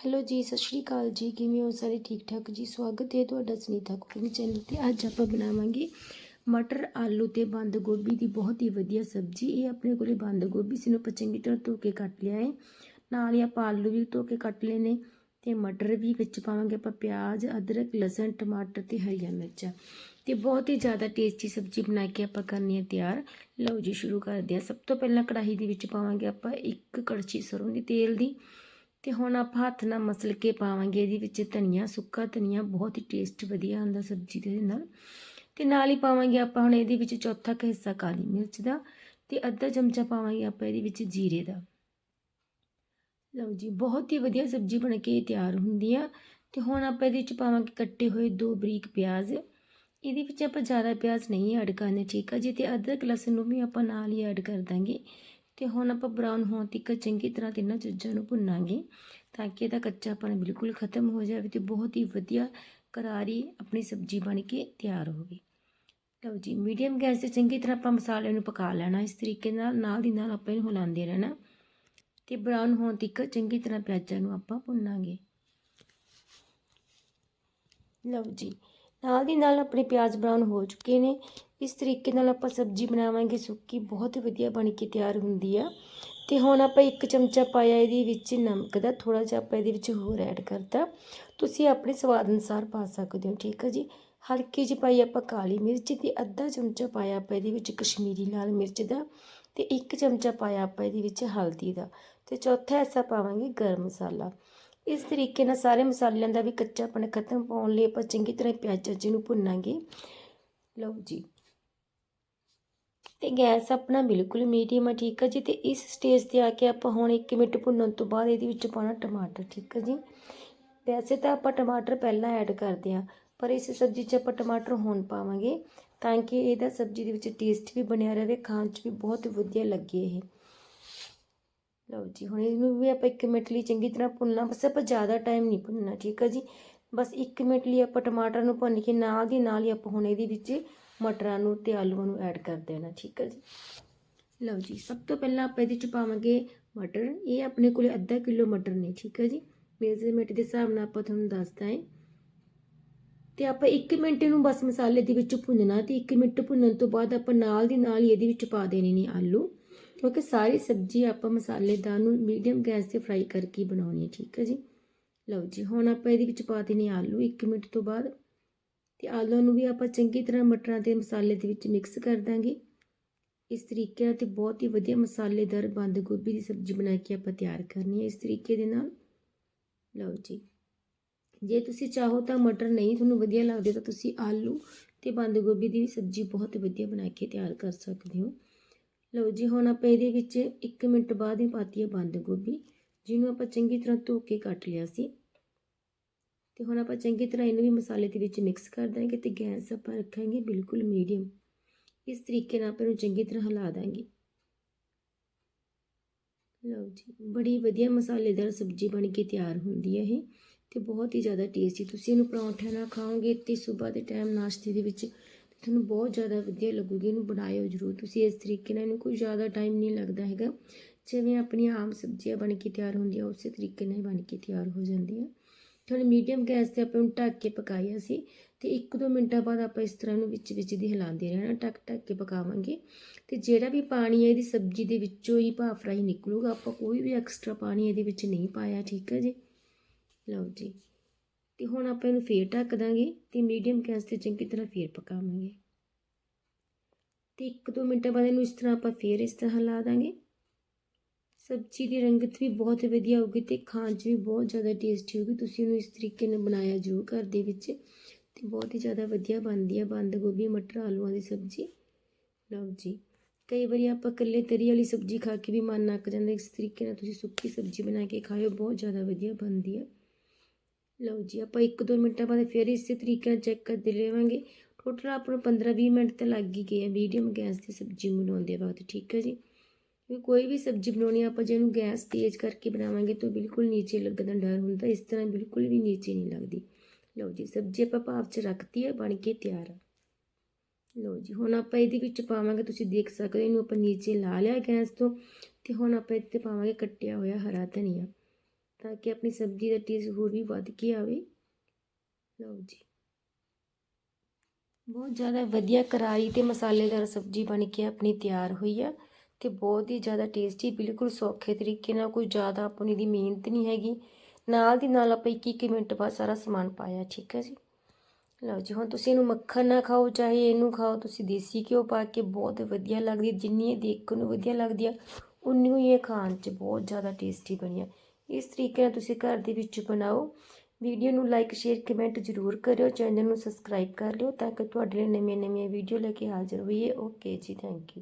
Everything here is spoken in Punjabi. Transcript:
ਹੈਲੋ ਜੀ, ਸਤਿ ਸ਼੍ਰੀ ਅਕਾਲ ਜੀ। ਕਿਵੇਂ ਹੋ ਸਾਰੇ? ਠੀਕ ਠਾਕ ਜੀ? ਸਵਾਗਤ ਹੈ ਤੁਹਾਡਾ ਸੁਨੀਤਾ ਕੁਕਿੰਗ ਚੈਨਲ ਤੇ। ਅੱਜ ਆਪਾਂ ਬਣਾਵਾਂਗੇ ਮਟਰ, ਆਲੂ ਤੇ ਬੰਦ ਗੋਭੀ ਦੀ ਬਹੁਤ ਹੀ ਵਧੀਆ ਸਬਜ਼ੀ। ਇਹ ਆਪਣੇ ਕੋਲੇ ਬੰਦ ਗੋਭੀ ਸੀ ਨੂੰ ਆਪਾਂ ਚੰਗੀ ਤਰ੍ਹਾਂ ਧੋ ਕੇ ਕੱਟ ਲਿਆ ਹੈ। ਨਾਲ ਹੀ ਆਪਾਂ ਆਲੂ ਵੀ ਧੋ ਕੇ ਕੱਟ ਲਏ ਨੇ ਤੇ ਮਟਰ ਵੀ ਵਿੱਚ ਪਾਵਾਂਗੇ ਆਪਾਂ ਪਿਆਜ਼, ਅਦਰਕ, ਲਸਣ, ਟਮਾਟਰ ਤੇ ਹਰੀਆਂ ਮਿਰਚਾਂ। ਤੇ ਬਹੁਤ ਹੀ ਜ਼ਿਆਦਾ ਟੇਸਟੀ ਸਬਜ਼ੀ ਬਣਾ ਕੇ ਆਪਾਂ ਕਰਨੀ ਹੈ ਤਿਆਰ। ਲਓ ਜੀ, ਸ਼ੁਰੂ ਕਰਦੇ ਹਾਂ। ਸਭ ਤੋਂ ਪਹਿਲਾਂ ਕੜਾਹੀ ਦੇ ਵਿੱਚ ਪਾਵਾਂਗੇ ਆਪਾਂ ਇੱਕ ਕੜਛੀ ਸਰੋਂ ਦੀ ਤੇਲ ਦੀ। ਤੇ ਹੁਣ ਆਪਾਂ ਹੱਥ ਨਾਲ ਮਸਲ ਕੇ ਪਾਵਾਂਗੇ, ਇਹਦੇ ਵਿੱਚ ਧਨੀਆ ਸੁੱਕਾ ਧਨੀਆ ਬਹੁਤ ਹੀ ਟੇਸਟ ਵਧੀਆ ਹੁੰਦਾ ਸਬਜ਼ੀ ਦੇ ਨਾਲ। ਤੇ ਨਾਲ ਹੀ ਪਾਵਾਂਗੇ ਆਪਾਂ ਹੁਣ ਇਹਦੇ ਵਿੱਚ ਚੌਥਾ ਕੁ ਹਿੱਸਾ ਕਾਲੀ ਮਿਰਚ ਦਾ ਤੇ ਅੱਧਾ ਚਮਚਾ ਪਾਵਾਂਗੇ ਆਪਾਂ ਇਹਦੇ ਵਿੱਚ ਜੀਰੇ ਦਾ। ਲਓ ਜੀ, ਬਹੁਤ ਹੀ ਵਧੀਆ ਸਬਜ਼ੀ ਬਣ ਕੇ ਤਿਆਰ ਹੁੰਦੀ ਆ। ਤੇ ਹੁਣ ਆਪਾਂ ਇਹਦੇ ਵਿੱਚ ਪਾਵਾਂਗੇ ਕੱਟੇ ਹੋਏ ਦੋ ਬਰੀਕ ਪਿਆਜ਼। ਇਹਦੇ ਵਿੱਚ ਆਪਾਂ ਜ਼ਿਆਦਾ ਪਿਆਜ਼ ਨਹੀਂ ਐਡ ਕਰਨੇ, ਠੀਕ ਆ ਜੀ? ਤੇ ਅਦਰਕ, ਲਸਣ ਨੂੰ ਵੀ ਆਪਾਂ ਨਾਲ ਹੀ ਐਡ ਕਰ ਦਾਂਗੇ। ਤੇ ਹੁਣ ਆਪਾਂ ਬਰਾਊਨ ਹੋਣ ਤੱਕ ਚੰਗੀ ਤਰ੍ਹਾਂ ਤਿੰਨਾਂ ਚੀਜ਼ਾਂ ਨੂੰ ਭੁੰਨਾਂਗੇ ਤਾਂ ਕਿ ਇਹਦਾ ਕੱਚਾਪਣ ਬਿਲਕੁਲ ਖਤਮ ਹੋ ਜਾਵੇ ਤੇ ਬਹੁਤ ਹੀ ਵਧੀਆ ਕਰਾਰੀ ਆਪਣੀ ਸਬਜ਼ੀ ਬਣ ਕੇ ਤਿਆਰ ਹੋਵੇ। ਲਓ ਜੀ ਮੀਡੀਅਮ ਗੈਸ ਤੇ ਚੰਗੀ ਤਰ੍ਹਾਂ ਆਪਾਂ ਮਸਾਲੇ ਨੂੰ ਪਕਾ ਲੈਣਾ, ਇਸ ਤਰੀਕੇ ਨਾਲ ਨਾਲ ਦੀ ਨਾਲ ਆਪਾਂ ਇਹਨੂੰ ਹਿਲਾਉਂਦੇ ਰਹਿਣਾ ਤੇ ਬਰਾਊਨ ਹੋਣ ਤੱਕ ਚੰਗੀ ਤਰ੍ਹਾਂ ਪਿਆਜ਼ਾਂ ਨੂੰ ਆਪਾਂ ਭੁੰਨਾਂਗੇ। ਲਓ ਜੀ ਨਾਲ ਦੀ ਨਾਲ ਆਪਣੇ ਪਿਆਜ਼ ਬਰਾਊਨ ਹੋ ਚੁੱਕੇ ਨੇ। ਇਸ ਤਰੀਕੇ ਨਾਲ ਆਪਾਂ ਸਬਜ਼ੀ ਬਣਾਵਾਂਗੇ ਸੁੱਕੀ, ਬਹੁਤ ਵਧੀਆ ਬਣ ਕੇ ਤਿਆਰ ਹੁੰਦੀ ਆ। ਤੇ ਹੁਣ ਆਪਾਂ ਇੱਕ ਚਮਚਾ ਪਾਇਆ ਇਹਦੇ ਵਿੱਚ ਨਮਕ ਦਾ ਥੋੜਾ ਜਿਹਾ ਆਪਾਂ ਇਹਦੇ ਵਿੱਚ ਹੋਰ ਐਡ ਕਰਤਾ। ਤੁਸੀਂ ਆਪਣੇ ਸਵਾਦ ਅਨੁਸਾਰ ਪਾ ਸਕਦੇ ਹੋ, ਠੀਕ ਹੈ ਜੀ? ਹਲਕੀ ਜਿਹੀ ਪਾਈ ਆਪਾਂ ਕਾਲੀ ਮਿਰਚ ਤੇ ਅੱਧਾ ਚਮਚਾ ਪਾਇਆ ਆਪਾਂ ਇਹਦੇ ਵਿੱਚ ਕਸ਼ਮੀਰੀ ਲਾਲ ਮਿਰਚ ਦਾ ਤੇ ਇੱਕ ਚਮਚਾ ਪਾਇਆ ਆਪਾਂ ਇਹਦੇ ਵਿੱਚ ਹਲਦੀ ਦਾ। ਤੇ ਚੌਥਾ ਐਸਾ ਪਾਵਾਂਗੇ ਗਰਮ ਮਸਾਲਾ। ਇਸ ਤਰੀਕੇ ਨਾਲ ਸਾਰੇ ਮਸਾਲਿਆਂ ਦਾ ਵੀ ਕੱਚਾਪਣ ਖਤਮ ਪਾਉਣ ਲਈ ਆਪਾਂ ਚੰਗੀ ਤਰ੍ਹਾਂ ਪਿਆਜ਼ਾਂ ਜੀ ਨੂੰ ਭੁੰਨਾਂਗੇ। ਲਓ ਜੀ। ਤੇ ਗੈਸ ਆਪਣਾ ਬਿਲਕੁਲ ਮੀਡੀਅਮ ਆ, ਠੀਕ ਆ ਜੀ। ਤੇ ਇਸ ਸਟੇਜ ਤੇ ਆ ਕੇ ਆਪਾਂ ਹੁਣ 1 ਮਿੰਟ ਭੁੰਨਣ ਤੋਂ ਬਾਅਦ ਇਹਦੇ ਵਿੱਚ ਪਾਉਣਾ ਟਮਾਟਰ, ਠੀਕ ਆ ਜੀ। ਵੈਸੇ ਤਾਂ ਆਪਾਂ ਟਮਾਟਰ ਪਹਿਲਾਂ ਐਡ ਕਰਦੇ ਆ ਪਰ ਇਸ ਸਬਜ਼ੀ 'ਚ ਆਪਾਂ ਟਮਾਟਰ ਹੁਣ ਪਾਵਾਂਗੇ ਤਾਂ ਕਿ ਇਹਦਾ ਸਬਜ਼ੀ ਦੇ ਵਿੱਚ ਟੇਸਟ ਵੀ ਬਣਿਆ ਰਹੇ, ਖਾਣ 'ਚ ਵੀ ਬਹੁਤ ਵਧੀਆ ਲੱਗੇ ਇਹ। ਲਓ ਜੀ, ਹੁਣ ਇਹਨੂੰ ਵੀ ਆਪਾਂ 1 ਮਿੰਟ ਲਈ ਚੰਗੀ ਤਰ੍ਹਾਂ ਭੁੰਨਣਾ, ਬਸ ਆਪਾਂ ਜ਼ਿਆਦਾ ਟਾਈਮ ਨਹੀਂ ਭੁੰਨਣਾ, ਠੀਕ ਹੈ ਜੀ? ਬਸ 1 ਮਿੰਟ ਲਈ ਆਪਾਂ ਟਮਾਟਰ ਨੂੰ ਭੁੰਨ ਕੇ ਨਾਲ ਦੀ ਨਾਲ ਹੀ ਆਪਾਂ ਹੁਣ ਇਹਦੇ ਵਿੱਚ ਮਟਰਾਂ ਨੂੰ ਤੇ ਆਲੂਆਂ ਨੂੰ ਐਡ ਕਰ ਦੇਣਾ, ਠੀਕ ਹੈ ਜੀ? ਲਓ ਜੀ, ਸਭ ਤੋਂ ਪਹਿਲਾਂ ਆਪਾਂ ਇਹਦੇ 'ਚ ਪਾਵਾਂਗੇ ਮਟਰ। ਇਹ ਆਪਣੇ ਕੋਲੇ ਅੱਧਾ ਕਿਲੋ ਮਟਰ ਨੇ, ਠੀਕ ਹੈ ਜੀ? ਮੇਜ਼ਰਮੈਂਟ ਦੇ ਹਿਸਾਬ ਨਾਲ ਆਪਾਂ ਤੁਹਾਨੂੰ ਦੱਸਦਾ ਹੈ ਤੇ ਆਪਾਂ 1 ਮਿੰਟ ਨੂੰ ਬਸ ਮਸਾਲੇ ਦੇ ਵਿੱਚ ਭੁੰਨਣਾ ਤੇ 1 ਮਿੰਟ ਭੁੰਨਣ ਤੋਂ ਬਾਅਦ ਆਪਾਂ ਨਾਲ ਦੀ ਨਾਲ ਹੀ ਇਹਦੇ ਵਿੱਚ ਪਾ ਦੇਣੇ ਨੇ ਆਲੂ। ਕਿਉਂਕਿ ਸਾਰੀ ਸਬਜ਼ੀ ਆਪਾਂ ਮਸਾਲੇਦਾਰ ਨੂੰ ਮੀਡੀਅਮ ਗੈਸ ਤੇ ਫਰਾਈ ਕਰਕੇ ਬਣਾਉਣੀ ਹੈ, ਠੀਕ ਹੈ ਜੀ? ਲਓ ਜੀ, ਹੁਣ ਆਪਾਂ ਇਹਦੇ ਵਿੱਚ ਪਾ ਦੇਣੇ ਆਲੂ 1 ਮਿੰਟ ਤੋਂ ਬਾਅਦ। ਤੇ ਆਲੂਆਂ ਨੂੰ ਵੀ ਆਪਾਂ ਚੰਗੀ ਤਰ੍ਹਾਂ ਮਟਰਾਂ ਦੇ ਮਸਾਲੇ ਦੇ ਵਿੱਚ ਮਿਕਸ ਕਰ ਦਾਂਗੇ। ਇਸ ਤਰੀਕੇ ਨਾਲ ਤੇ ਬਹੁਤ ਹੀ ਵਧੀਆ ਮਸਾਲੇਦਾਰ ਬੰਦ ਗੋਭੀ ਦੀ ਸਬਜ਼ੀ ਬਣਾ ਕੇ ਆਪਾਂ ਤਿਆਰ ਕਰਨੀ ਹੈ ਇਸ ਤਰੀਕੇ ਦੇ ਨਾਲ। ਲਓ ਜੀ, ਜੇ ਤੁਸੀਂ ਚਾਹੋ ਤਾਂ ਮਟਰ ਨਹੀਂ ਤੁਹਾਨੂੰ ਵਧੀਆ ਲੱਗਦੇ ਤਾਂ ਤੁਸੀਂ ਆਲੂ ਤੇ ਬੰਦ ਗੋਭੀ ਦੀ ਵੀ ਸਬਜ਼ੀ ਬਹੁਤ ਵਧੀਆ ਬਣਾ ਕੇ ਤਿਆਰ ਕਰ ਸਕਦੇ ਹੋ। ਲਓ ਜੀ, ਹੁਣ ਆਪਾਂ ਇਹਦੇ ਵਿੱਚ 1 ਮਿੰਟ ਬਾਅਦ ਹੀ ਪਾਤੀ ਹੈ ਬੰਦ ਗੋਭੀ, ਜਿਹਨੂੰ ਆਪਾਂ ਚੰਗੀ ਤਰ੍ਹਾਂ ਧੋ ਕੇ ਕੱਟ ਲਿਆ ਸੀ। ਤੇ ਹੁਣ ਆਪਾਂ ਚੰਗੀ ਤਰ੍ਹਾਂ ਇਹਨੂੰ ਵੀ ਮਸਾਲੇ ਦੇ ਵਿੱਚ ਮਿਕਸ ਕਰ ਦਾਂਗੇ ਤੇ ਗੈਸ ਆਪਾਂ ਰੱਖਾਂਗੇ ਬਿਲਕੁਲ ਮੀਡੀਅਮ ਇਸ ਤਰੀਕੇ ਨਾਲ ਆਪਾਂ ਇਹਨੂੰ ਚੰਗੀ ਤਰ੍ਹਾਂ ਹਿਲਾ ਦਾਂਗੇ। ਲਓ ਜੀ, ਬੜੀ ਵਧੀਆ ਮਸਾਲੇਦਾਰ ਸਬਜ਼ੀ ਬਣ ਕੇ ਤਿਆਰ ਹੁੰਦੀ ਹੈ ਇਹ ਤੇ ਬਹੁਤ ਹੀ ਜ਼ਿਆਦਾ ਟੇਸਟੀ ਤੁਸੀਂ ਇਹਨੂੰ ਪਰੌਂਠਿਆਂ ਨਾਲ ਖਾਓਗੇ ਤੇ ਸਵੇਰ ਦੇ ਟਾਈਮ ਨਾਸ਼ਤੇ ਦੇ ਵਿੱਚ ਤੁਹਾਨੂੰ ਬਹੁਤ ਜ਼ਿਆਦਾ ਵਧੀਆ ਲੱਗੂਗੀ, ਇਹਨੂੰ ਬਣਾਇਓ ਜ਼ਰੂਰ। ਤੁਸੀਂ ਇਸ ਤਰੀਕੇ ਨਾਲ ਇਹਨੂੰ ਕੋਈ ਜ਼ਿਆਦਾ ਟਾਈਮ ਨਹੀਂ ਲੱਗਦਾ ਹੈਗਾ। ਜਿਵੇਂ ਆਪਣੀਆਂ ਆਮ ਸਬਜ਼ੀਆਂ ਬਣ ਕੇ ਤਿਆਰ ਹੁੰਦੀਆਂ, ਉਸੇ ਤਰੀਕੇ ਨਾਲ ਬਣ ਕੇ ਤਿਆਰ ਹੋ ਜਾਂਦੀਆਂ। ਥੋੜੀ ਮੀਡੀਅਮ ਗੈਸ ਤੇ ਆਪਾਂ ਨੂੰ ਢੱਕ ਕੇ ਪਕਾਇਆ ਸੀ ਤੇ 1-2 ਮਿੰਟਾਂ ਬਾਅਦ ਆਪਾਂ ਇਸ ਤਰ੍ਹਾਂ ਨੂੰ ਵਿੱਚ ਵਿੱਚ ਦੀ ਹਿਲਾਉਂਦੇ ਰਹਿਣਾ, ਢੱਕ ਢੱਕ ਕੇ ਪਕਾਵਾਂਗੇ। ਤੇ ਜਿਹੜਾ ਵੀ ਪਾਣੀ ਹੈ ਇਹਦੀ ਸਬਜ਼ੀ ਦੇ ਵਿੱਚੋਂ ਹੀ ਭਾਫ ਰਾਹੀਂ ਨਿਕਲੂਗਾ। ਆਪਾਂ ਕੋਈ ਵੀ ਐਕਸਟਰਾ ਪਾਣੀ ਇਹਦੇ ਵਿੱਚ ਨਹੀਂ ਪਾਇਆ, ਠੀਕ ਹੈ ਜੀ? ਲਓ ਜੀ। ਤੇ ਹੁਣ ਆਪਾਂ ਇਹਨੂੰ ਫੇਰ ਢੱਕ ਦਾਂਗੇ ਤੇ ਮੀਡੀਅਮ ਗੈਸ ਤੇ ਚੰਗੀ ਤਰ੍ਹਾਂ ਫੇਰ ਪਕਾਵਾਂਗੇ। ਤੇ 1-2 ਮਿੰਟਾਂ ਬਾਅਦ ਇਹਨੂੰ ਇਸ ਤਰ੍ਹਾਂ ਆਪਾਂ ਫੇਰ ਇਸ ਤਰ੍ਹਾਂ ਹਿਲਾ ਦਾਂਗੇ। ਸਬਜ਼ੀ ਦੀ ਰੰਗਤ ਵੀ ਬਹੁਤ ਵਧੀਆ ਹੋਊਗੀ ਤੇ ਖਾਣ 'ਚ ਵੀ ਬਹੁਤ ਜ਼ਿਆਦਾ ਟੇਸਟੀ ਹੋਊਗੀ। ਤੁਸੀਂ ਇਹਨੂੰ ਇਸ ਤਰੀਕੇ ਨਾਲ ਬਣਾਇਆ ਜ਼ਰੂਰ ਘਰ ਦੇ ਵਿੱਚ ਤੇ ਬਹੁਤ ਹੀ ਜ਼ਿਆਦਾ ਵਧੀਆ ਬਣਦੀ ਹੈ ਬੰਦ ਗੋਭੀ, ਮਟਰ, ਆਲੂਆਂ ਦੀ ਸਬਜ਼ੀ। ਲਓ ਜੀ, ਕਈ ਵਾਰੀ ਆਪਾਂ ਇਕੱਲੇ ਤਰੀ ਵਾਲੀ ਸਬਜ਼ੀ ਖਾ ਕੇ ਵੀ ਮਨ ਅੱਕ ਜਾਂਦਾ, ਇਸ ਤਰੀਕੇ ਨਾਲ ਤੁਸੀਂ ਸੁੱਕੀ ਸਬਜ਼ੀ ਬਣਾ ਕੇ ਖਾਓ ਬਹੁਤ ਜ਼ਿਆਦਾ ਵਧੀਆ ਬਣਦੀ ਹੈ ਲਓ ਜੀ, ਆਪਾਂ 1-2 ਮਿੰਟਾਂ ਬਾਅਦ ਫਿਰ ਇਸੇ ਤਰੀਕੇ ਨਾਲ ਚੈੱਕ ਕਰਦੇ ਲਵਾਂਗੇ ਟੋਟਲ ਆਪਾਂ ਨੂੰ 15-20 ਮਿੰਟ ਤਾਂ ਲੱਗ ਹੀ ਗਏ ਆ ਮੀਡੀਅਮ ਗੈਸ ਤੇ ਸਬਜ਼ੀ ਬਣਾਉਂਦੇ ਵਕਤ ਠੀਕ ਹੈ ਜੀ? ਕੋਈ ਵੀ ਸਬਜ਼ੀ ਬਣਾਉਣੀ ਆਪਾਂ ਜੇ ਇਹਨੂੰ ਗੈਸ ਤੇਜ਼ ਕਰਕੇ ਬਣਾਵਾਂਗੇ ਤਾਂ ਬਿਲਕੁਲ ਨੀਚੇ ਲੱਗਣ ਦਾ ਡਰ ਹੁੰਦਾ, ਇਸ ਤਰ੍ਹਾਂ ਬਿਲਕੁਲ ਵੀ ਨੀਚੇ ਨਹੀਂ ਲੱਗਦੀ। ਲਓ ਜੀ, ਸਬਜ਼ੀ ਆਪਾਂ ਭਾਪ 'ਚ ਰੱਖਤੀ ਹੈ ਬਣ ਕੇ ਤਿਆਰ ਆ। ਲਓ ਜੀ, ਹੁਣ ਆਪਾਂ ਇਹਦੇ ਵਿੱਚ ਪਾਵਾਂਗੇ, ਤੁਸੀਂ ਦੇਖ ਸਕਦੇ ਹੋ, ਇਹਨੂੰ ਆਪਾਂ ਨੀਚੇ ਲਾ ਲਿਆ ਗੈਸ ਤੋਂ ਤੇ ਹੁਣ ਆਪਾਂ ਇੱਥੇ ਪਾਵਾਂਗੇ ਕੱਟਿਆ ਹੋਇਆ ਹਰਾ ਧਨੀਆ। ਤਾਂ ਕਿ ਆਪਣੀ ਸਬਜ਼ੀ ਦਾ ਟੇਸਟ ਹੋਰ ਵੀ ਵੱਧ ਕੇ ਆਵੇ। ਲਓ ਜੀ। ਬਹੁਤ ਜ਼ਿਆਦਾ ਵਧੀਆ ਕਰਾਰੀ ਤੇ ਮਸਾਲੇਦਾਰ ਸਬਜ਼ੀ ਬਣ ਕੇ ਆਪਣੀ ਤਿਆਰ ਹੋਈ ਆ ਤੇ ਬਹੁਤ ਹੀ ਜ਼ਿਆਦਾ ਟੇਸਟੀ ਬਿਲਕੁਲ ਸੌਖੇ ਤਰੀਕੇ ਨਾਲ ਕੋਈ ਜ਼ਿਆਦਾ ਆਪਣੀ ਦੀ ਮਿਹਨਤ ਨਹੀਂ ਹੈਗੀ। ਨਾਲ ਦੀ ਨਾਲ ਆਪਾਂ ਇੱਕ ਇੱਕ ਮਿੰਟ ਬਾਅਦ ਸਾਰਾ ਸਮਾਨ ਪਾਇਆ, ਠੀਕ ਹੈ ਜੀ? ਲਓ ਜੀ, ਹੁਣ ਤੁਸੀਂ ਇਹਨੂੰ ਮੱਖਣ ਨਾ ਖਾਓ, ਚਾਹੇ ਇਹਨੂੰ ਖਾਓ, ਤੁਸੀਂ ਦੇਸੀ ਘਿਓ ਪਾ ਕੇ ਬਹੁਤ ਵਧੀਆ ਲੱਗਦੀ, ਜਿੰਨੀ ਇਹ ਦੇਖਣ ਨੂੰ ਵਧੀਆ ਲੱਗਦੀ ਆ, ਉਨੀ ਹੀ ਇਹ ਖਾਣ 'ਚ ਬਹੁਤ ਜ਼ਿਆਦਾ ਟੇਸਟੀ ਬਣੀ ਆ। ਇਸ ਤਰੀਕੇ ਨਾਲ ਤੁਸੀਂ ਘਰ ਦੇ ਵਿੱਚ ਬਣਾਓ। ਵੀਡੀਓ ਨੂੰ ਲਾਈਕ ਸ਼ੇਅਰ ਕਮੈਂਟ ਜ਼ਰੂਰ ਕਰਿਓ। ਚੈਨਲ ਨੂੰ ਸਬਸਕ੍ਰਾਈਬ ਕਰ ਲਿਓ ਤਾਂ ਕਿ ਤੁਹਾਡੇ ਲਈ ਨਵੀਆਂ ਨਵੀਆਂ ਵੀਡੀਓ ਲੈ ਕੇ ਹਾਜ਼ਰ ਹੋਈਏ। ਓਕੇ ਜੀ ਥੈਂਕ ਯੂ